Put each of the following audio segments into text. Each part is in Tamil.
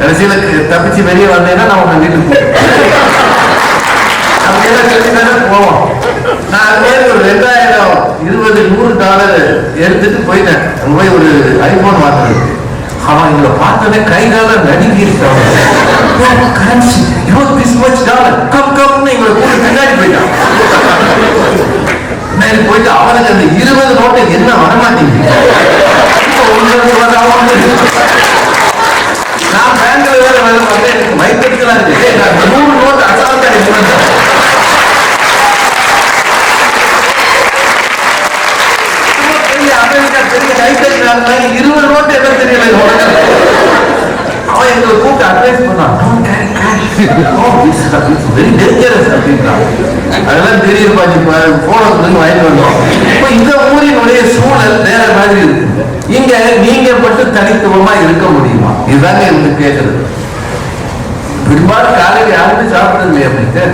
கடைசியில தப்பிச்சு வெளியே வந்தேன்னா நான் உன்னை வீட்டுக்கு அப்படியெல்லாம் சொல்லி தானே போவோம். நான் அது ஒரு ரெண்டாயிரம் இருபது நூறு டாலர் எடுத்துட்டு போயிட்டேன். அங்க போய் ஒரு ஐபோன் வாங்குறது. அவன் இதை பார்த்தோன்னே கை காலம் நடுங்கி currency you this much dollar. Come கம்னு இவரை கூட பின்னாடி போயிட்டான். பின்னாடி போயிட்டு அவனுக்கு அந்த இருபது நோட்டை என்ன வரமாட்டேங்குது இப்போ ஒண்ணு ரூபா தான் ஒண்ணு. நான் பேங்க்ல வேற வேலை பார்த்தேன் எனக்கு மைக்கெடுக்கலாம் இருக்கு நூறு நோட்டு அசால்ட்டா அமெரிக்கா பெரிய இருபது நோட்டு என்ன தெரியல அவன் எங்களை கூப்பிட்டு அட்வைஸ் பண்ணான் "Don't carry அப்படின்றான். அதெல்லாம் தெரியும் பாஜி போன வாங்கிட்டு வந்தோம் இப்போ இந்த ஊரினுடைய சூழல் வேற மாதிரி இருக்கு இங்க நீங்க மட்டும் தனித்துவமா இருக்க முடியுமா இதுதாங்க எனக்கு கேட்கறது பின்பாடு காலையில் யாருமே சாப்பிடுறது இல்லையா அப்படின்ட்டு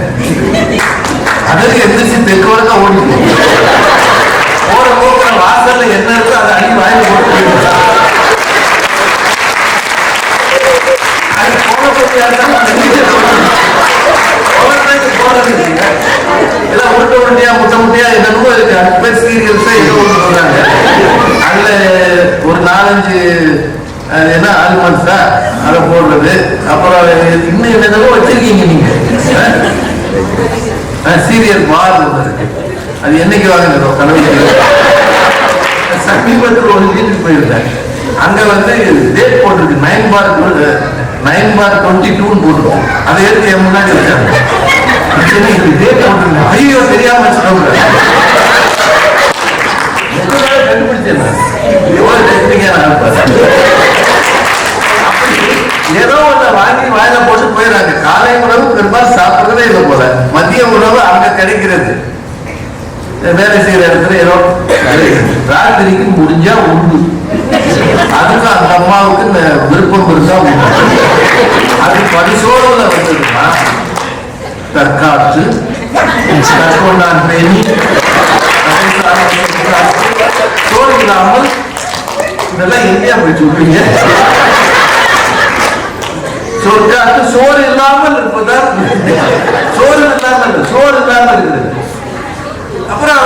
அதற்கு எந்திரிச்சு தெற்கு வரைக்கும் ஓடி போற போக்குற வாசல்ல என்ன இருக்கோ அதை அடி வாயில் போட்டு எல்லாம் உருட்டை உருண்டையா, முட்டை முட்டையா என்னென்னமோ இருக்கு. அது பேர் ஏதோ சொல்றாங்க. அதுல ஒரு நாலஞ்சு அது என்ன ஆல்மண்ட்ஸா அதை போடுறது. அப்புறம் இன்னும் என்னென்னமோ வச்சிருக்கீங்க நீங்க. சீரியல் பார் அது என்னைக்கு வாங்கினதோ? கடவுள் சமீபத்தில் ஒரு வீட்டுக்கு போயிருந்தேன். அங்க வந்து டேட் போட்டிருக்கு. Nine four nine four twenty டூன்னு போட்டுருவோம் அதை எடுத்து என் முன்னாடி வச்சாங்க. டேட் போட்டிருந்தேன் ஐயோ தெரியாம சொல்லுங்க கண்டுபிடிச்சேன் எவ்வளவு டெக்னிக்கான நான் வாங்கி வாயில போட்டு போயிடறாங்க காலை உணவு பெரும்பாலும் சாப்பிடுறதே இல்லை போல. மதிய உணவு அங்க கிடைக்கிறது. வேலை செய்யற இடத்துல ஏதோ ராத்திரிக்கு முடிஞ்சா உண்டு. அதுக்கு அந்த அம்மாவுக்கு இந்த விருப்பம் இருந்தா உண்டு. அது பரிசோதனை வந்ததுன்னா தற்காத்து. தற்கொண்டான் பேணி. சோறு இதெல்லாம் எங்கேயா போய் சொல்றீங்க. சொற்காத்து சோறு இல்லாமல் இருப்பதால் சோறு இல்லாமல் சோறு இல்லாமல் இருக்குது அப்புறம்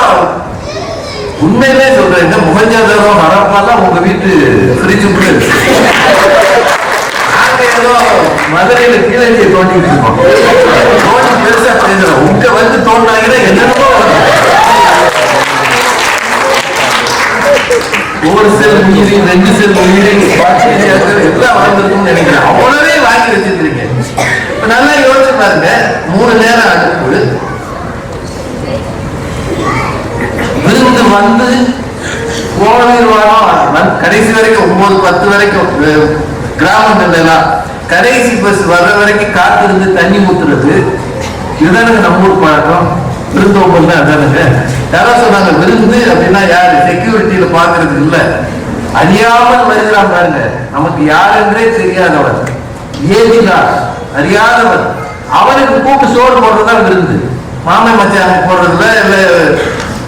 உண்மையிலே சொல்றேன் இந்த முகஞ்சாதரம் மரப்பாலாம் உங்க வீட்டு ஃப்ரிட்ஜுக்குள்ள நாங்க ஏதோ மதுரையில கீழே தோண்டிட்டு இருக்கோம் தோண்டி பெருசா பேசுறோம் உங்க வந்து தோண்டாங்கன்னா என்னென்னமோ ஒரு செல் மீறி ரெண்டு செல் மீறி பாக்டீரியாக்கள் எல்லாம் வளர்ந்துருக்கும்னு நினைக்கிறேன். அவ்வளவு வாங்கி வச்சிருக்கீங்க இப்ப நல்லா யோசிச்சு பாருங்க. மூணு நேரம் அடுப்பு. விருந்து வந்து கோவில் வாரம் கடைசி வரைக்கும் ஒன்பது பத்து வரைக்கும் கிராமங்கள்ல கடைசி பஸ் வர்ற வரைக்கும் காத்திருந்து தண்ணி ஊத்துறது. இதுதானுங்க நம்ம ஊர் பழக்கம். விருந்தோம்பல் தான் அதானுங்க யாரோ சொன்னாங்க விருந்து அப்படின்னா யாரு? செக்யூரிட்டியில பாக்குறது இல்ல. அறியாமல் வருகிறான் பாருங்க. நமக்கு யாருன்றே தெரியாதவன் ஏதினார் அறியாதவன். அவனுக்கு கூப்பிட்டு சோறு போடுறதா விருந்து மாமன் மச்சான் போடுறதுல இல்ல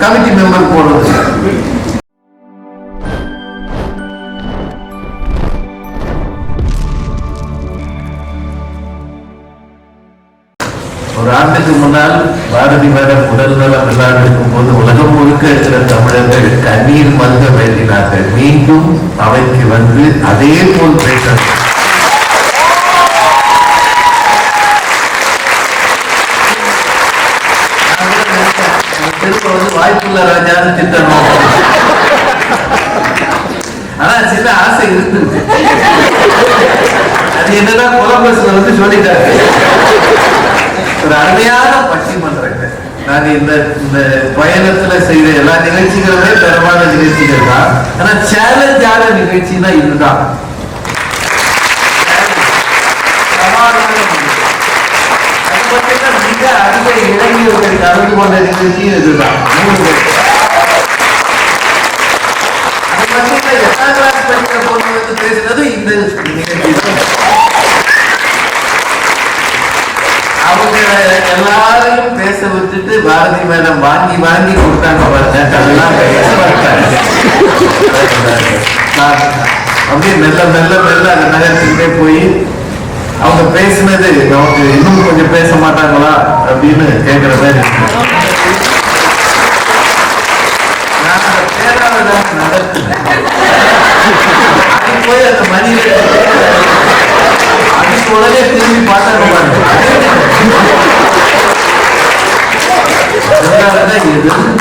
கமிட்டி மெம்பர் போடுறது. ஒரு ஆண்டுக்கு முன்னால் பாரதி மேடம் உடல் நலம் இல்லாமல் இருக்கும் போது உலகம் முழுக்க இருக்கிற தமிழர்கள் கண்ணீர் மல்க வேண்டினார்கள். மீண்டும் அவைக்கு வந்து அதே போல் பேசணும் வந்து ராஜான்னு திட்டணும். ஆனா சின்ன ஆசை இருந்திருக்கு அது என்னன்னா கொலம்பஸ்ல வந்து சொல்லிட்டாரு. ஒரு அருமையான பட்டிமன்றங்க நான் இந்த இந்த பயணத்துல செய்த எல்லா நிகழ்ச்சிகளுமே தரமான நிகழ்ச்சிகள் தான். ஆனா சேலஞ்சான நிகழ்ச்சினா இதுதான் சவாலான நிகழ்ச்சி. அது மட்டும்தான் மிக அதிக இளைஞர்கள் கொண்ட நிகழ்ச்சியும் இதுதான் எட்டாம் கிளாஸ் படிக்கிற பொண்ணு வந்து இந்த நிகழ்ச்சி அவங்க எல்லாரையும் பேச விட்டுட்டு பாரதி மேடம் வாங்கி வாங்கி கொடுத்தாங்க பாருங்க அதெல்லாம் பேச அப்படியே மெல்ல மெல்ல மெல்ல அந்த நகரத்துக்கே போய் அவங்க பேசினது நமக்கு இன்னும் கொஞ்சம் பேச மாட்டாங்களா அப்படின்னு கேட்குற மாதிரி நான் அந்த பேரால தான் நடத்துனேன். அது போய் அந்த மணியில அதுக்கு உடனே திரும்பி பார்த்தாங்க அதனாலதான் எதுவும்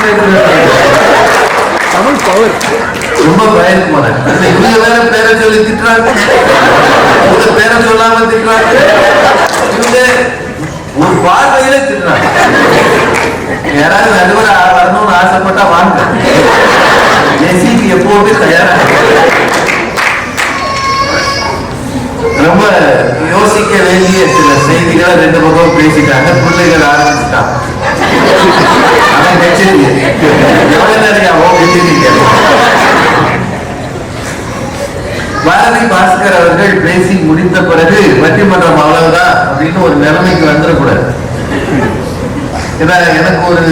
தமிழ் பவர் ரொம்ப பயந்து போனேன். இவங்க வேற பேரை சொல்லி திட்டுறாங்க? இவங்க பேரை சொல்லாம திட்டுறாங்க? இவங்க ஒரு பார்வையில திட்டுறாங்க. யாராவது நடுவர் வரணும்னு ஆசைப்பட்டா வாங்க. எசிக்கு எப்போவுமே தயாரா ரொம்ப யோசிக்க வேண்டிய சில செய்திகளை ரெண்டு பக்கம் பேசிட்டாங்க. பிள்ளைகள் ஆரம்பிச்சுட்டாங்க. அதான் கச்சேரி பாரதி பாஸ்கர் அவர்கள் பேசி முடிந்த பிறகு பட்டிமன்றம் அவ்வளவுதான் அப்படின்னு ஒரு நிலைமைக்கு வந்துடக்கூடாது. ஏன்னா எனக்கு ஒரு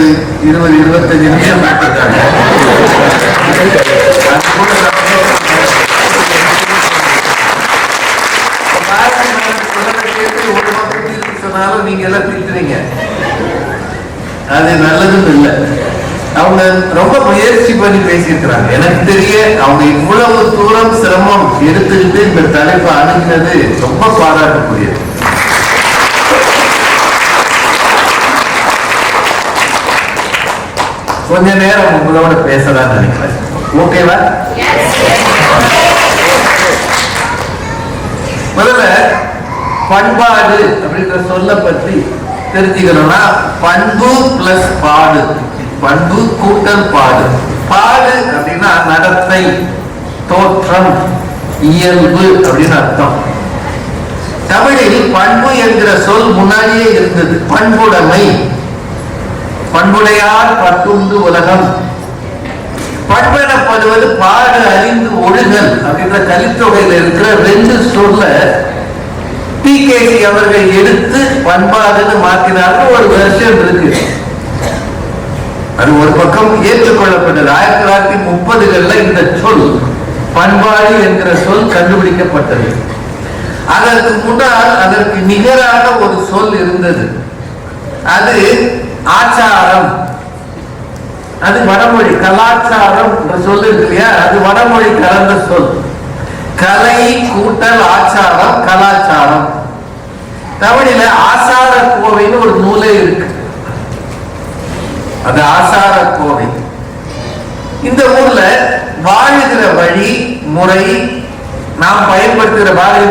இருபது இருபத்தஞ்சு நிமிஷம் கேட்டிருக்காங்க கேட்டு ஒரு பக்கம் சொன்னாலும் நீங்க எல்லாம் திருத்துறீங்க. அது நல்லதும் இல்லை. அவங்க ரொம்ப முயற்சி பண்ணி பேசியிருக்கிறாங்க. எனக்கு தெரிய அவங்க இவ்வளவு தூரம் சிரமம் எடுத்துக்கிட்டு இந்த தலைப்பை அணுகினது ரொம்ப பாராட்டக்கூடியது. கொஞ்ச நேரம் உங்களோட பேசலாம்னு நினைக்கிறேன். ஓகேவா முதல்ல பண்பாடு அப்படின்ற சொல்ல பற்றி தெரிஞ்சுக்கணும்னா பண்பு பிளஸ் பாடு. பண்பு கூட்டல் பாடு. பாடு அப்படின்னா நடத்தை தோற்றம் இயல்பு அப்படின்னு அர்த்தம். தமிழில் பண்பு என்கிற சொல் முன்னாடியே இருந்தது. பண்புடைமை. பண்புடையார் பட்டுண்டு உலகம். பண்பெனப்படுவது பாடு அறிந்து ஒழுகல் அப்படின்ற கலித்தொகையில் இருக்கிற ரெண்டு சொல்ல டி டிகேசி அவர்கள் எடுத்து பண்பாடுன்னு மாத்தினார்கள் ஒரு வருஷம் இருக்கு. அது ஒரு பக்கம் ஏற்றுக்கொள்ளப்பட்டது. ஆயிரத்தி தொள்ளாயிரத்தி முப்பதுகள்ல இந்த சொல் பண்பாடு என்கிற சொல் கண்டுபிடிக்கப்பட்டது. அதற்கு முன்னால் அதற்கு நிகரான ஒரு சொல் இருந்தது. அது ஆச்சாரம். அது வடமொழி கலாச்சாரம் என்ற சொல் இருக்கு இல்லையா? அது வடமொழி கலந்த சொல். கலை கூட்டல் ஆச்சாரம் கலாச்சாரம். தமிழில ஆசார கோவைன்னு ஒரு நூலே இருக்கு. அது ஆசார கோவை. இந்த ஊர்ல வாழுகிற வழி முறை நாம் பயன்படுத்துகிற பாரதி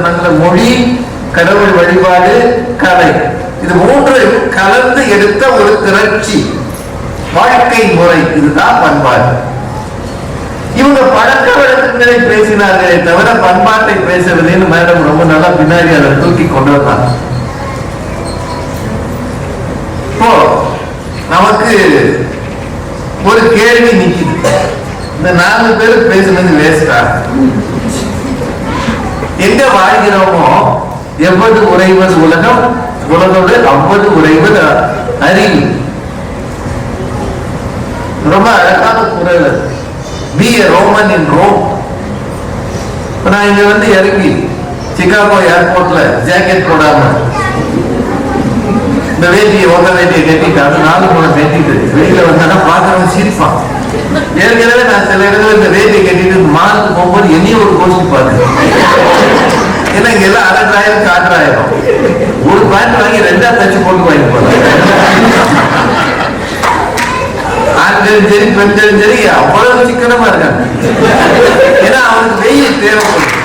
மன்றம் மொழி கடவுள் வழிபாடு கலை. இது மூன்றையும் கலந்து எடுத்த ஒரு திரட்சி. வாழ்க்கை முறை. இதுதான் பண்பாடு. இவங்க பழக்க வழக்கங்களை பேசினார்களே தவிர பண்பாட்டை பேசவில்லைன்னு மேடம் ரொம்ப நல்லா பின்னாடி அதை தூக்கி கொண்டு வந்தாங்க. இப்போ நமக்கு ஒரு கேள்வி நிக்குது. இந்த நாலு பேர் பேசுனது வேஸ்டா எங்க வாழ்கிறோமோ எவ்வளவு உறைவது உலகம் உலகோடு அவ்வளவு உறைவது அறிவு. ரொம்ப அழகான குரல் அது. Be a Roman in Rome நான் இங்க வந்து இறங்கி சிகாகோ ஏர்போர்ட்ல ஜாக்கெட் போடாம இந்த வேட்டியை ஒத்த வேட்டியை கட்டிட்டு அது நாலு மூணு கட்டிட்டு வெளியில வந்தா பாக்குறவங்க சிரிப்பான். ஏற்கனவே நான் சில இடத்துல இந்த வேட்டியை கட்டிட்டு மாலுக்கு போகும்போது என்னையும் ஒரு கோஷ்டி பாரு ஏன்னா இங்க எல்லாம் அரைட்டாயிரம் காற்றாயிரம் ஒரு பேண்ட் வாங்கி ரெண்டா தச்சு போட்டு வாங்கி போறேன். ஆண்களும் சரி பெண்களும் சரி அவ்வளவு சிக்கனமா இருக்காங்க ஏன்னா அவனுக்கு வெயில் தேவைப்படுது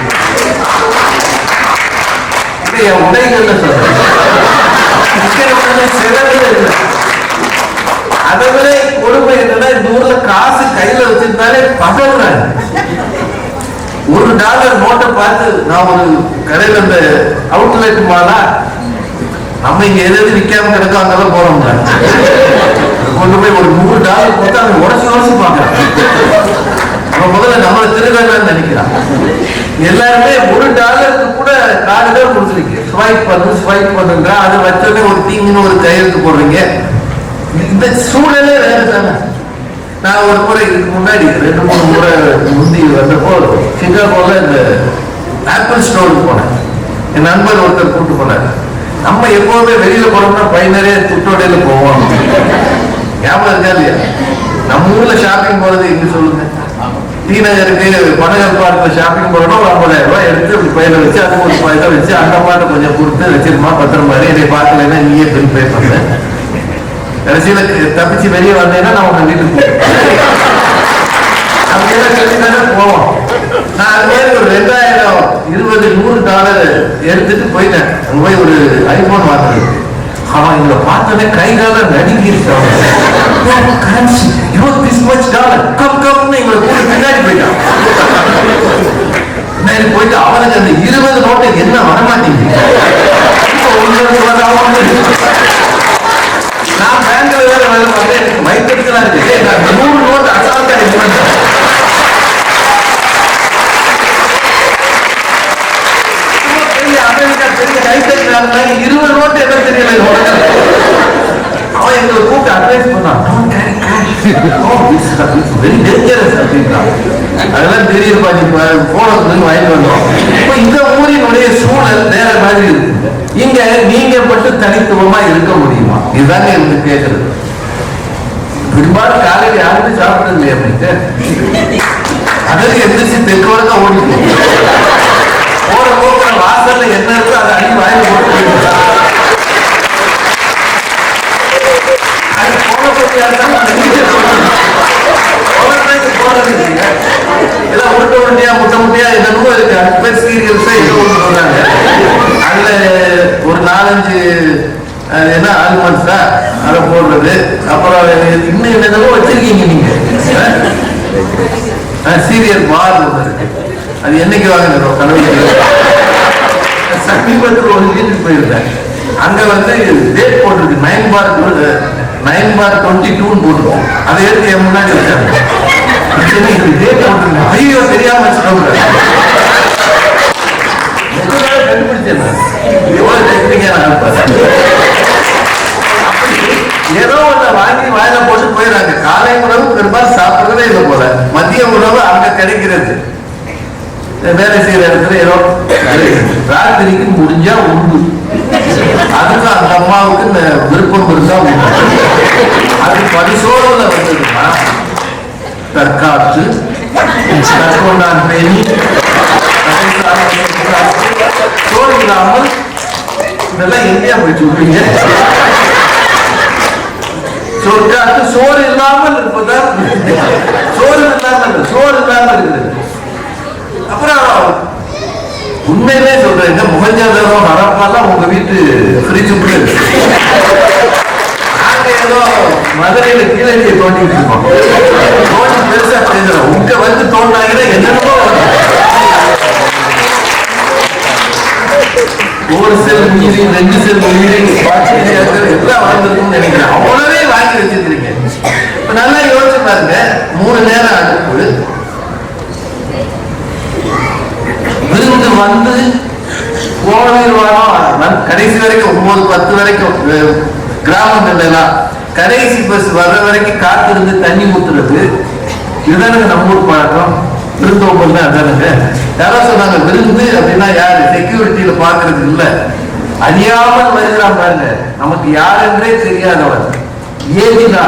என் உடைகள்ல சொல்றேன். சிக்கனமான செலவே இல்லை. அதை விட கொடுமை என்னன்னா இந்த ஊர்ல காசு கையில வச்சிருந்தாலே பகவுறாரு ஒரு டாலர் நோட்டை பார்த்து நான் ஒரு கடையில அந்த அவுட்லெட் மாலா நம்ம இங்க எதாவது விற்காம கிடக்கோ அங்கதான் போறோம்ல. கொண்டு போய் ஒரு நூறு டாலர் போட்டு அவன் உடச்சு உடச்சு பாக்குறான் அவன் முதல்ல நம்மள திருடன்னு நினைக்கிறான். எல்லாருமே ஒரு டாலருக்கு கூட கார்டு தான் கொடுத்துருக்கு. ஸ்வைப் பண்ணு ஸ்வைப் பண்ணுங்க அது வச்சோடனே ஒரு தீங்குன்னு ஒரு கையெழுத்து போடுறீங்க. இந்த சூழலே வேற தானே. நான் ஒரு முறை இதுக்கு முன்னாடி ரெண்டு மூணு முறை முந்தி வந்தப்போ சிகாகோல இந்த ஆப்பிள் ஸ்டோருக்கு போனேன். என் நண்பர் ஒருத்தர் கூப்பிட்டு போனார். நம்ம எப்போவுமே வெளியில போனோம்னா பைனரே துட்டோடையில போவோம். ஞாபகம் இருக்கா இல்லையா? நம்ம ஊர்ல ஷாப்பிங் போறது எங்க சொல்லுங்க? டி நகருக்கு பனகர் பார்க்கல ஷாப்பிங் போறோம் ஒரு ஐம்பதாயிரம் ரூபாய் எடுத்து அப்படி பையில வச்சு அது ஒரு பையில வச்சு அந்த பாட்டு கொஞ்சம் கொடுத்து வச்சிருமா பத்திரமா மாதிரி? இதை பார்க்கலைன்னா நீயே பில் பே பண்ண. கடைசியில தப்பிச்சு வெளியே வந்தேன்னா நான் உங்க வீட்டுக்கு அப்படியெல்லாம் தானே போவோம். நான் அது மாதிரி ஒரு ரெண்டாயிரம் இருபது நூறு டாலர் எடுத்துட்டு போயிட்டேன். போய் ஒரு ஐபோன் வாங்கினேன் அவன் இங்க பார்த்தோன்னே கை கால நடுங்கிருச்சு அவன் currency you this much dollar. Come கம்னு கூட பின்னாடி போயிட்டான். போயிட்டு அவனுக்கு அந்த இருபது நோட்டை என்ன வரமாட்டேங்குது? நான் பேங்க்ல வேற வேலை பார்த்தேன் எனக்கு மைக்கெடுக்கலாம் இருக்கு. நான் நூறு நோட்டு அசால்ட்டா எடுக்கிறேன் பெரிய இருபது நோட்டு என்ன தெரியல அவன் எங்களை கூப்பிட்டு அட்வைஸ் பண்ணான். "Don't carry அப்படின்றான். அதெல்லாம் தெரியுதுப்பா நீ வாங்கிட்டு வந்தோம். இப்போ இந்த ஊரினுடைய சூழல் வேற மாதிரி இருக்கு. இங்க நீங்க மட்டும் தனித்துவமா இருக்க முடியுமா? இதுதாங்க எனக்கு கேட்கறது பெரும்பாலும் காலையில் யாருமே சாப்பிடுறது இல்லையா அப்படின்ட்டு. அதற்கு எந்திரிச்சு தெற்கு வழக்க ஓடிட்டு போற போக்குற வாசல்ல என்ன இருக்கோ அதை அடி வாயில போட்டு அது போன போக்கியா இருந்தாலும் அந்த போறது இல்லைங்க. ஏதோ உருட்டை உருண்டையா, முட்டை முட்டையா என்னமோ இருக்கு. அது பேர் serials ஏதோ சொல்றாங்க. அதுல ஒரு நாலஞ்சு அது என்ன ஆல்மண்ட்ஸா அதை போடுறது அப்புறம் இன்னும் என்னென்னமோ வச்சிருக்கீங்க நீங்க சீரியல் பார் ஒன்று இருக்கு அது என்னைக்கு வாங்கினோம் கனவு சமீபத்தில் ஒரு வீட்டுக்கு போயிருந்தேன் அங்க வந்து டேட் போட்டிருக்கு. Nine four nine four twenty டூன்னு போட்டிருக்கோம். அதை எடுத்து என் முன்னாடி வச்சாங்க. டேட் போட்டிருக்கு. ஐயோ தெரியாம வச்சுக்கோங்க கண்டுபிடிச்சேன் நான். எவ்வளவு டெக்னிக்கான ஏதோ ஒண்ணு வாங்கி வாயில போட்டு போயிடுறாங்க. காலை உணவு பெரும்பாலும் சாப்பிடுறதே இல்லை போல. மதிய உணவு அங்க கிடைக்கிறது. வேலை செய்யற இடத்துல ஏதோ ராத்திரிக்கு முடிஞ்சா உண்டு. அதுக்கு அந்த அம்மாவுக்கு இந்த விருப்பம் இருந்தா அது பரிசோதனை வந்ததுன்னா தற்காத்து தற்கொண்டான் பேணி சோறு இல்லாமல் இதெல்லாம் எங்கேயா போய் சொல்றீங்க சொற்காத்து சோறு இல்லாமல் இருப்பதால் சோறு இல்லாமல் சோறு இல்லாமல் இருக்குது. உண்மையிலே சொல்றேன் இந்த முகஞ்சாதரம் வரப்பெல்லாம் உங்க வீட்டு ஃப்ரிட்ஜுக்குள்ள இருக்கு. நாங்க ஏதோ மதுரையில கீழே தோண்டிட்டு இருக்கோம் தோண்டி பெருசா பேசுறோம் உங்க வந்து தோண்டாங்கன்னா என்னென்னமோ ஒரு செல் மீறி ரெண்டு செல் மீறி எல்லாம் வளர்ந்துருக்கும்னு நினைக்கிறேன். அவ்வளவே வாங்கி வச்சிருந்திருக்கேன் இப்ப நல்லா யோசிச்சு பாருங்க. மூணு நேரம் அடுப்பு இருந்து வந்து கோவில் வாரம் கடைசி வரைக்கும் ஒன்பது பத்து வரைக்கும் கிராமங்கள்ல எல்லாம் கடைசி பஸ் வர்ற வரைக்கும் காத்திருந்து தண்ணி ஊத்துறது. இதுதானுங்க நம்ம ஊர் பழக்கம். விருந்தோம்பல் தான் அதானுங்க. யாரோ சொன்னாங்க விருந்து அப்படின்னா யாரு? செக்யூரிட்டியில பாக்குறது இல்ல. அறியாமல் வருகிறான் பாருங்க. நமக்கு யாருன்றே தெரியாதவன். ஏதினா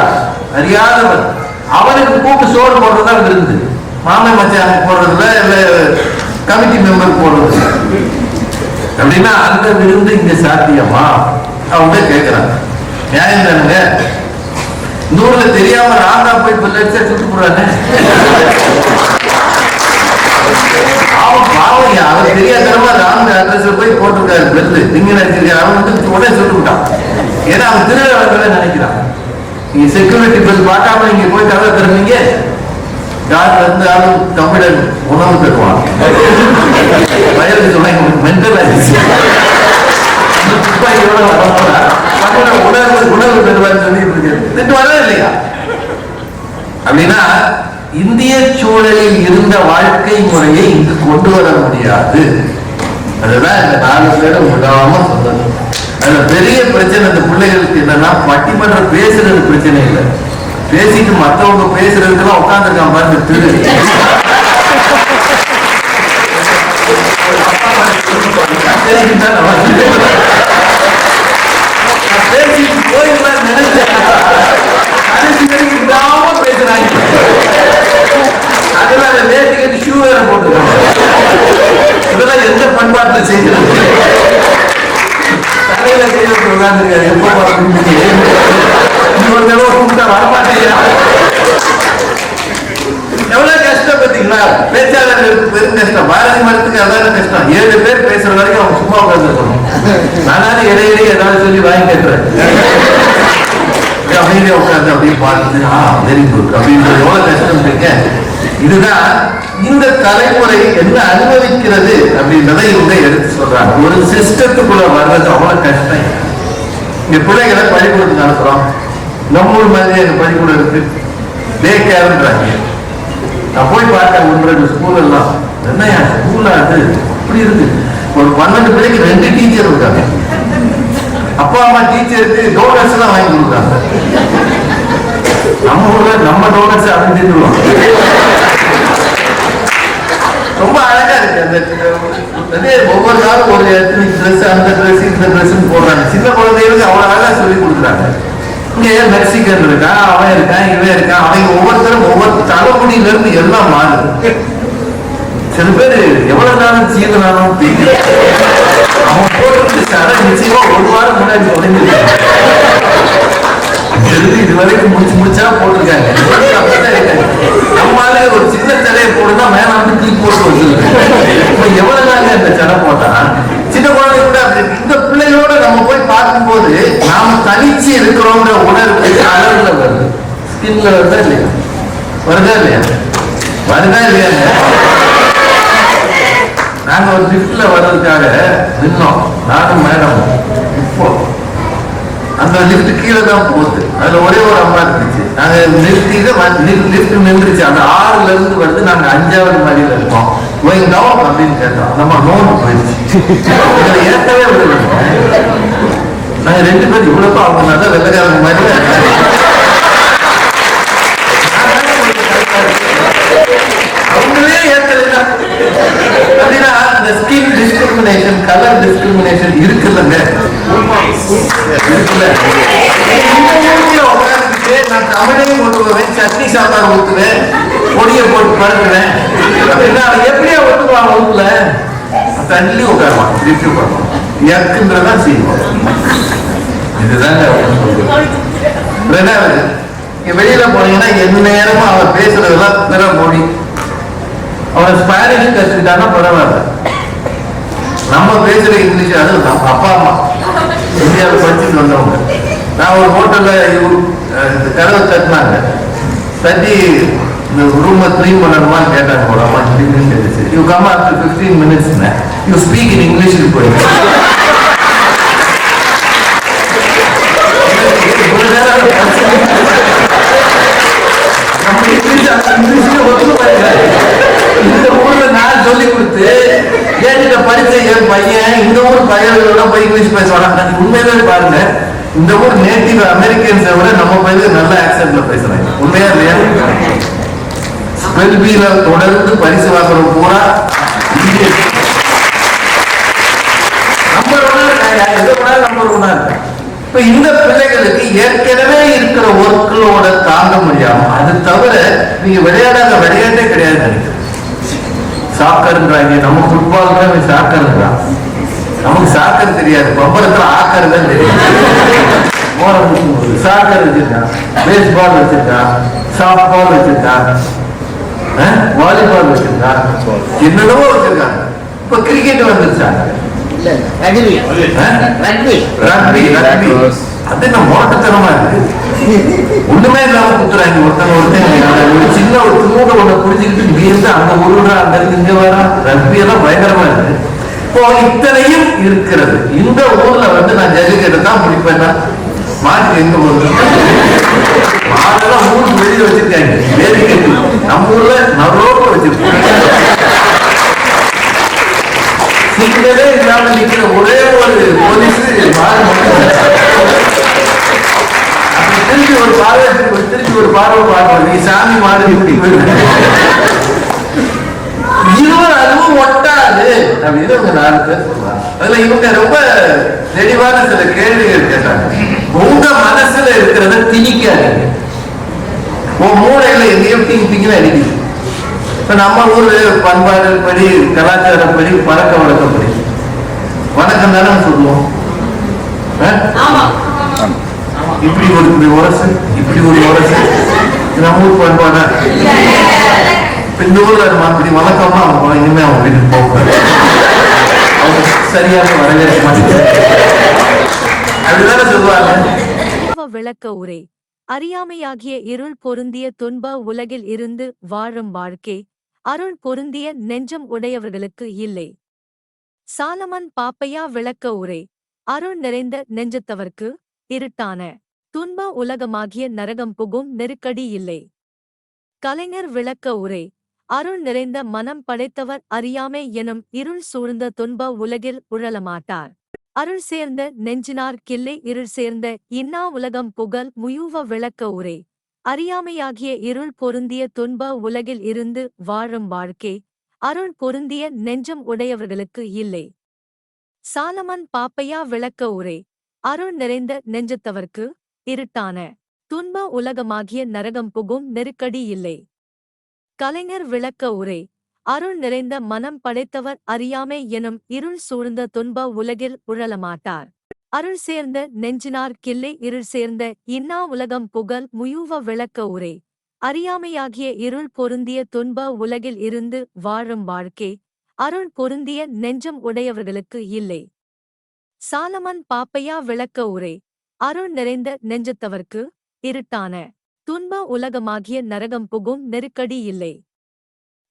அறியாதவன். அவனுக்கு கூப்பிட்டு சோறு போடுறதுதான் விருந்து. மாமன் மச்சானுக்கு போடுறதுல இல்ல கமிட்டி மெம்பர் போடுறது அப்படின்னா அந்த விருந்து இங்க சாத்தியமா? அவங்க கேட்கிறாங்க நியாயம் தானுங்க. இந்த ஊர்ல தெரியாம ராதா போய் இப்ப லட்ச சுட்டு போடுறாங்க பாவம் பாவம் ஐயா, அவர் தெரியாதனமா ராங் அட்ரஸ்ல போய் போட்டிருக்காரு பெல்லு நீங்க நினைச்சிருக்காரு அவன் வந்து உடனே சுட்டு விட்டான். ஏன்னா அவன் திருவிழாக்களை நினைக்கிறான். நீங்க செக்யூரிட்டி பில் பார்க்காம நீங்க போய் கதை தருவீங்க யார் இருந்தாலும் தமிழன் உணவு தருவான் வயலுக்கு சொன்னாங்க மென்டல் உணவு துப்பாக்கியோட வரப்போனா, இல்லையா அப்படின்னா இந்திய சூழலில் இருந்த வாழ்க்கை முறையை இங்கு கொண்டு வர முடியாது அதுதான் இந்த நாலு பேரும் விடாம சொல்லணும் அதுல பெரிய பிரச்சனை இந்த பிள்ளைகளுக்கு என்னன்னா பட்டிமன்றம் பேசுறது பிரச்சனை இல்லை பேசிட்டு மத்தவங்க பேசுறதுக்கெல்லாம் உட்காந்துருக்கான் பாருங்க திரு தெரியுதுதான் நான் வந்து. நான் பேசிட்டு நினைச்சேன். கடைசி வரைக்கும் விடாம பேசுறாங்க. அதெல்லாம் அந்த வேட்டி கட்டி வேற இதெல்லாம் எந்த பண்பாட்டுல செய்கிறது? தலையில கை வச்சு எப்ப இன்னொரு தடவை கூப்பிட்டா வரமாட்டேங்கிறா. எவ்வளவு கஷ்டம் பாத்தீங்களா பேச்சாளர்களுக்கு பெரும் கஷ்டம் பாரதி மரத்துக்கு அதான கஷ்டம் ஏழு பேர் பேசுற வரைக்கும் அவங்க சும்மா உட்காந்துருக்கணும் நானும் இடையிடையே ஏதாவது சொல்லி வாங்கி கேட்டுறேன் அமைதியா உட்காந்து அப்படியே பார்த்துட்டு ஆ வெரி குட் அப்படின்றது எவ்வளவு கஷ்டம் இருக்கு இதுதான் இந்த தலைமுறை என்ன அனுபவிக்கிறது அப்படின்றத இவங்க எடுத்து சொல்றாங்க. ஒரு சிஸ்டத்துக்குள்ள வர்றது அவ்வளவு கஷ்டம். இங்க பிள்ளைகளை பள்ளிக்கூடத்துக்கு அனுப்புறோம். நம்ம ஊர் மாதிரி எங்க பள்ளிக்கூடம் இருக்கு. டே கேர்ன்றாங்க. நான் போய் பார்த்தேன் ஒன்று ரெண்டு ஸ்கூல் எல்லாம். என்னையா ஸ்கூலா அது அப்படி இருக்கு. ஒரு பன்னெண்டு பிள்ளைக்கு ரெண்டு டீச்சர் இருக்காங்க. அப்பா அம்மா டீச்சருக்கு டோனர்ஸ் எல்லாம் வாங்கி கொடுக்குறாங்க. நம்ம ஊர்ல நம்ம டோனர்ஸ் அப்படின்னு அதே ஒவ்வொரு நாளும் ஒரு எத்தனை ட்ரெஸ் அந்த ட்ரெஸ் இந்த ட்ரெஸ் போடுறாங்க. சின்ன குழந்தைகளுக்கு அவ்வளோ அழகா சொல்லி கொடுக்குறாங்க. இங்கே மெக்சிகன் இருக்கான் அவன் இருக்கான் இவன் இருக்கான் அவங்க ஒவ்வொருத்தரும் ஒவ்வொரு தலைமுடியில இருந்து எல்லாம் மாறுது. சில பேர் எவ்வளவு நேரம் சீதனாலும் அவன் போட்டு சடை நிச்சயமா ஒரு வாரம் முன்னாடி உடஞ்சிருக்கான் இது வரைக்கும் முடிச்சு முடிச்சா போட்டிருக்காங்க. அப்படிதான் ஒரு சின்ன தலையை போடுனா மேல வந்து தீ போட்டு வச்சிருக்கு இப்ப எவ்வளவு நாள் இந்த சடை போட்டா? சின்ன குழந்தை கூட இந்த பிள்ளையோட நம்ம போய் பார்க்கும்போது நாம தனிச்சு இருக்கிறோங்கிற உணர்வு அழகுல வருது. ஸ்கின்ல வருதா இல்லையா? வருதா இல்லையா? வருதா இல்லையா நாங்க ஒரு லிப்ட்ல வர்றதுக்காக நின்னோம். நானும் மேடம் இப்போ அந்த லிப்ட் கீழே தான் போகுது. அதுல ஒரே ஒரு அம்மா இருந்துச்சு. நாங்க நிறுத்திட்டு லிஃப்ட் நின்றுச்சு. அந்த ஆறுல இருந்து வந்து நாங்க அஞ்சாவது மாடியில இருக்கோம். கோயிங் அப்படின்னு கேட்டோம். நம்ம நோன் போயிடுச்சு. ஏற்கவே விடல. நாங்க ரெண்டு பேரும் இவ்வளவு அவங்க நல்லா வெள்ளக்காரங்க மாதிரி அவங்களே ஏற்கலைன்னா அப்படின்னா இந்த ஸ்கின் டிஸ்கிரிமினேஷன் கலர் டிஸ்கிரிமினேஷன் இருக்குல்லங்க. நான் தமிழையும் கொண்டு வருவேன் சட்னி சாம்பார் ஊத்துவேன் பொடியை போட்டு பறக்குவேன் அப்படின்னா அவன் எப்படியா ஒத்துக்குவான் ஊத்துல தள்ளி உட்காருவான் திருப்பி உட்காருவான் எக்குன்றதான் செய்வான் இதுதாங்க அவங்க ரெண்டாவது வெளியில போனீங்கன்னா எந்த நேரமும் அவன் பேசுறதெல்லாம் பிற மொழி அவன் ஸ்பானிஷ் கத்துக்கிட்டான்னா பரவாயில்ல நம்ம பேசுற இங்கிலீஷ் அது நம்ம அப்பா அம்மா இந்தியாவில் படிச்சுட்டு வந்தவங்க. நான் ஒரு ஹோட்டலில் இந்த கதவை தட்டினாங்க தட்டி இந்த ரூமை க்ளீன் பண்ணணுமான்னு கேட்டாங்க. ஒரு அம்மா ஹிந்தின்னு கேட்டுச்சு you come after fifteen minutes you speak in English போயிடுச்சு இவ்வளவு நேரம் நம்ம இங்கிலீஷ் அந்த இங்கிலீஷ்ல ஒத்துழைப்பாங்க. இந்த ஊர்ல நான் சொல்லி கொடுத்து படித்த என் பையன் இந்த ஊர் பையனோட போய் இங்கிலீஷ் பேசுவாங்க நான் உண்மையிலே பாருங்க. இந்த ஊர் நேட்டிவ் அமெரிக்கன்ஸை விட நம்ம பையன் நல்ல ஆக்சென்ட்ல பேசுறாங்க உண்மையா இல்லையா? ஸ்பெல் பீல தொடர்ந்து பரிசு வாங்குறோம் பூரா இந்தியன் இப்ப இந்த பிள்ளைகளுக்கு ஏற்கனவே இருக்கிற ஒர்க்களோட தாங்க முடியாம அது தவிர நீங்க விளையாடாத விளையாட்டே கிடையாது நினைக்கிறேன். சாக்கர்ன்றாங்க நம்ம ஃபுட்பால் தான் சாக்கர்ன்றான் நமக்கு சாக்கர் தெரியாது. பம்பரத்துல ஆக்கர் தான் தெரியும். மோரம் சாக்கர் வச்சிருக்கான் பேஸ்பால் வச்சிருக்கான் சாஃப்ட் பால் வச்சிருக்கான் வாலிபால் வச்சிருக்கான் என்னென்னவோ வச்சிருக்காங்க. இப்ப கிரிக்கெட் வந்துருச்சாங்க அது என்ன மோட்டத்தனமா இருக்கு? ஒண்ணுமே இல்லாம குத்துறாங்க. ஒருத்தங்க ஒருத்தங்க ஒரு சின்ன ஒரு துணூட ஒண்ணு புரிஞ்சுக்கிட்டு இங்க இருந்து அங்க உருடுறா அங்க இருந்து இங்க வரா ரப்பி எல்லாம் பயங்கரமா இருக்கு. இப்போ இத்தனையும் இருக்கிறது. இந்த ஊர்ல வந்து நான் ஜல்லிக்கட்டு தான் முடிப்பேன்னா மாட்டு எங்க போகுது மாடெல்லாம் ஊருக்கு வெளியில வச்சிருக்காங்க. வேடிக்கட்டு நம்ம ஊர்ல நரோக்க வச்சிருக்கோம் சிங்களே இல்லாம நிக்கிற ஒரே ஒரு போலீஸ் மாறு மட்டும். திருப்பி ஒரு பார்வை திருப்பி ஒரு பார்வை பார்க்கணும் நீ சாமி மாடு இப்படி இருவர் அதுவும் ஒட்டாது. அப்படின்னு அவங்க நாலு பேர் சொல்றாங்க. அதுல இவங்க ரொம்ப தெளிவான சில கேள்விகள் கேட்டாங்க. உங்க மனசுல இருக்கிறத திணிக்காதீங்க. உன் மூளையில எங்கேயும் திங்கி திங்கில அடிக்குது. இப்ப நம்ம ஊரு பண்பாடு படி கலாச்சாரப்படி பழக்க வழக்கப்படி வணக்கம் தானே சொல்லுவோம். ஆமா. இப்படி ஒரு உரசு இப்படி ஒரு உரசு நம்ம ஊர் பண்பாடா? இந்த ஊர்ல நம்ம வழக்கமா அவங்க போனா இனிமே அவங்க வீட்டுக்கு போக அவங்க சரியாக வரவேற்க மாட்டேங்கிறாங்க அப்படிதானே சொல்லுவாங்க? விளக்க உரை. அறியாமையாகிய இருள் பொருந்திய துன்ப உலகில் இருந்து வாழும் வாழ்க்கை அருள் பொருந்திய நெஞ்சம் உடையவர்களுக்கு இல்லை. சாலமன் பாப்பையா விளக்க உரை. அருள் நிறைந்த நெஞ்சத்தவர்க்கு இருட்டான துன்ப உலகமாகிய நரகம் புகும் நெருக்கடி இல்லை. கலைஞர் விளக்க உரை அருள் நிறைந்த மனம் படைத்தவர் அறியாமை எனும் இருள் சூழ்ந்த துன்ப உலகில் உழலமாட்டார். அருள் சேர்ந்த நெஞ்சினார் கிள்ளை இருள் சேர்ந்த இன்னா உலகம் புகழ் முயூவ விளக்க உரை அறியாமையாகிய இருள் பொருந்திய துன்ப உலகில் இருந்து வாழும் வாழ்க்கை அருள் பொருந்திய நெஞ்சம் உடையவர்களுக்கு இல்லை. சாலமன் பாப்பையா விளக்க உரை அருள் நிறைந்த நெஞ்சத்தவர்க்கு இருட்டான துன்ப உலகமாகிய நரகம் புகும் நெருக்கடி இல்லை. கலைஞர் விளக்க உரை அருள் நிறைந்த மனம் படைத்தவர் அறியாமை எனும் இருள் சூழ்ந்த துன்ப உலகில் உழலமாட்டார். அருள் சேர்ந்த நெஞ்சினார் கிள்ளை இருள் சேர்ந்த இன்னா உலகம் புகழ் முயூவ விளக்க உரை அறியாமையாகிய இருள் பொருந்திய துன்ப உலகில் இருந்து வாழும் வாழ்க்கை அருள் பொருந்திய நெஞ்சம் உடையவர்களுக்கு இல்லை. சாலமன் பாப்பையா விளக்க உரை அருள் நிறைந்த நெஞ்சத்தவர்க்கு இருட்டான. துன்ப உலகமாகிய நரகம் புகும் நெருக்கடி இல்லை.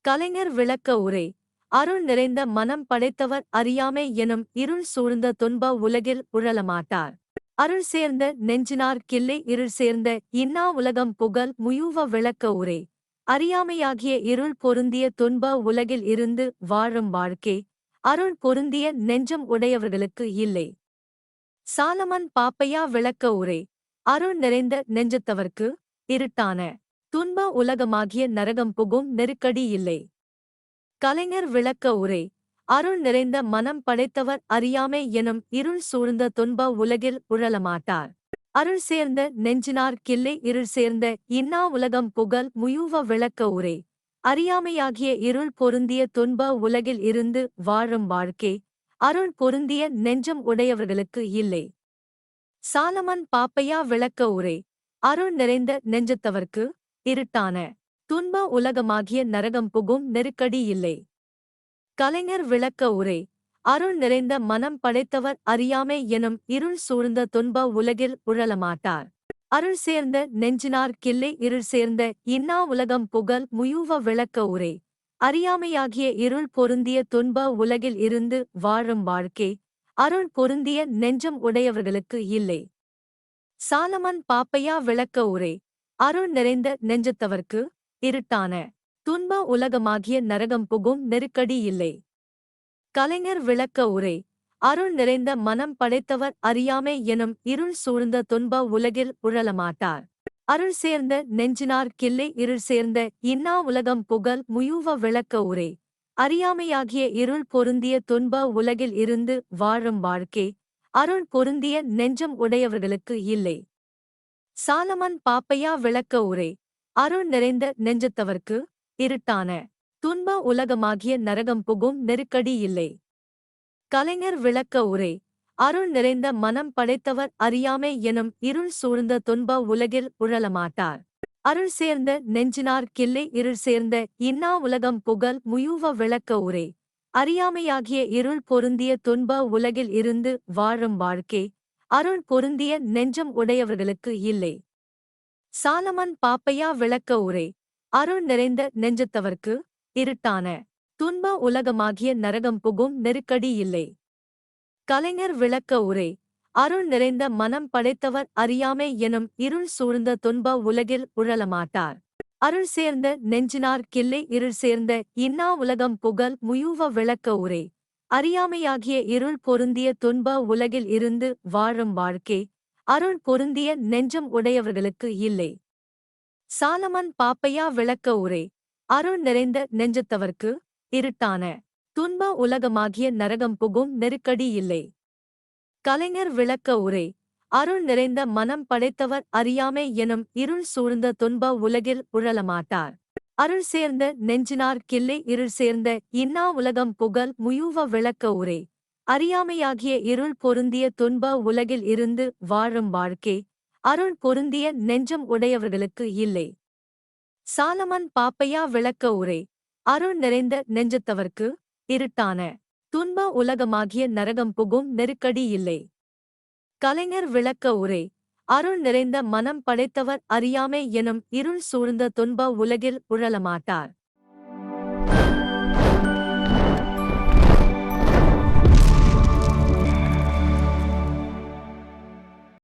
கலைஞர் விளக்க உரை. அருள் நிறைந்த மனம் படைத்தவர் அறியாமை எனும் இருள் சூழ்ந்த துன்ப உலகில் உழலமாட்டார். அருள் சேர்ந்த நெஞ்சினார் கிள்ளை இருள் சேர்ந்த இன்னா உலகம் புகழ் முயூவ விளக்க உரை. அறியாமையாகிய இருள் பொருந்திய துன்ப உலகில் இருந்து வாழும் வாழ்க்கை. அருள் பொருந்திய நெஞ்சம் உடையவர்களுக்கு இல்லை. சாலமன் பாப்பையா விளக்க உரை. அருள் நிறைந்த நெஞ்சத்தவர்க்கு இருட்டான. துன்ப உலகமாகிய நரகம் புகும் நெருக்கடி இல்லை. கலைஞர் விளக்க உரை. அருள் நிறைந்த மனம் படைத்தவர் அறியாமை எனும் இருள் சூழ்ந்த துன்ப உலகில் உழலமாட்டார். அருள் சேர்ந்த நெஞ்சினார் கிள்ளை இருள் சேர்ந்த இன்னா உலகம் புகழ் முயூவ விளக்க உரை. அறியாமையாகிய இருள் பொருந்திய துன்ப உலகில் இருந்து வாழும் வாழ்க்கை அருள் பொருந்திய நெஞ்சம் உடையவர்களுக்கு இல்லை. சாலமன் பாப்பையா விளக்க உரை அருள் நிறைந்த நெஞ்சத்தவர்க்கு இருட்டான துன்ப உலகமாகிய நரகம் புகும் நெருக்கடி இல்லை. கலைஞர் விளக்க உரை அருள் நிறைந்த மனம் படைத்தவர் அறியாமை எனும் இருள் சூழ்ந்த துன்ப உலகில் உழலமாட்டார். அருள் சேர்ந்த நெஞ்சினார் கிள்ளை இருள் சேர்ந்த இன்னா உலகம் புகழ் முயூவ விளக்க உரை அறியாமையாகிய இருள் பொருந்திய துன்ப உலகில் இருந்து வாழும் வாழ்க்கை அருள் பொருந்திய நெஞ்சம் உடையவர்களுக்கு இல்லை. சாலமன் பாப்பையா விளக்க உரை அருள் நிறைந்த நெஞ்சத்தவர்க்கு இருட்டான துன்ப உலகமாகிய நரகம் புகும் நெருக்கடி இல்லை. கலைஞர் விளக்க உரை அருள் நிறைந்த மனம் படைத்தவர் அறியாமை எனும் இருள் சூழ்ந்த துன்ப உலகில் உழலமாட்டார். அருள் சேர்ந்த நெஞ்சினார் கிள்ளை இருள் சேர்ந்த இன்னா உலகம் புகழ் முயூவ விளக்க உரை. அறியாமையாகிய இருள் பொருந்திய துன்ப உலகில் இருந்து வாழும் வாழ்க்கை அருள் பொருந்திய நெஞ்சம் உடையவர்களுக்கு இல்லை. சாலமன் பாப்பையா விளக்க உரை. அருள் நிறைந்த நெஞ்சத்தவர்க்கு இருட்டான துன்ப உலகமாகிய நரகம் புகும் நெருக்கடி இல்லை. கலைஞர் விளக்க உரை. அருள் நிறைந்த மனம் படைத்தவர் அறியாமை எனும் இருள் சூழ்ந்த துன்ப உலகில் உழலமாட்டார். அருள் சேர்ந்த நெஞ்சினார் கிள்ளை இருள் சேர்ந்த இன்னா உலகம் புகழ் முயூவ விளக்க உரை. அறியாமையாகிய இருள் பொருந்திய துன்ப உலகில் இருந்து வாழும் வாழ்க்கை. அருள் பொருந்திய நெஞ்சம் உடையவர்களுக்கு இல்லை. சாலமன் பாப்பையா விளக்க உரை. அருள் நிறைந்த நெஞ்சத்தவர்க்கு இருட்டான. துன்ப உலகமாகிய நரகம் புகும் நெருக்கடி இல்லை. கலைஞர் விளக்க உரை. அருள் நிறைந்த மனம் படைத்தவர் அறியாமை எனும் இருள் சூழ்ந்த துன்ப உலகில் உழலமாட்டார். அருள் சேர்ந்த நெஞ்சினார் கிள்ளை இருள் சேர்ந்த இன்னா உலகம் புகழ் முயூவ விளக்க உரை. அறியாமையாகிய இருள் பொருந்திய துன்ப உலகில் இருந்து வாழும் வாழ்க்கை. அருள் பொருந்திய நெஞ்சம் உடையவர்களுக்கு இல்லை. சாலமன் பாப்பையா விளக்க உரை. அருள் நிறைந்த நெஞ்சத்தவர்க்கு இருட்டான துன்ப உலகமாகிய நரகம் புகும் நெருக்கடி இல்லை. கலைஞர் விளக்க உரை அருள் நிறைந்த மனம் படைத்தவர் அறியாமை எனும் இருள் சூழ்ந்த துன்ப உலகில் உழலமாட்டார். அருள் சேர்ந்த நெஞ்சினார் கிள்ளை இருள் சேர்ந்த இன்னா உலகம் புகழ் முயூவ விளக்க உரை அறியாமையாகிய இருள் பொருந்திய துன்ப உலகில் இருந்து வாழும் வாழ்க்கை அருள் பொருந்திய நெஞ்சம் உடையவர்களுக்கு இல்லை. சாலமன் பாப்பையா விளக்க உரை அருள் நிறைந்த நெஞ்சத்தவர்க்கு இருட்டான துன்ப உலகமாகிய நரகம் புகும் நெருக்கடி இல்லை. கலைஞர் விளக்க உரை அருள் நிறைந்த மனம் படைத்தவர் அறியாமை எனும் இருள் சூழ்ந்த துன்ப உலகில் உழலமாட்டார்.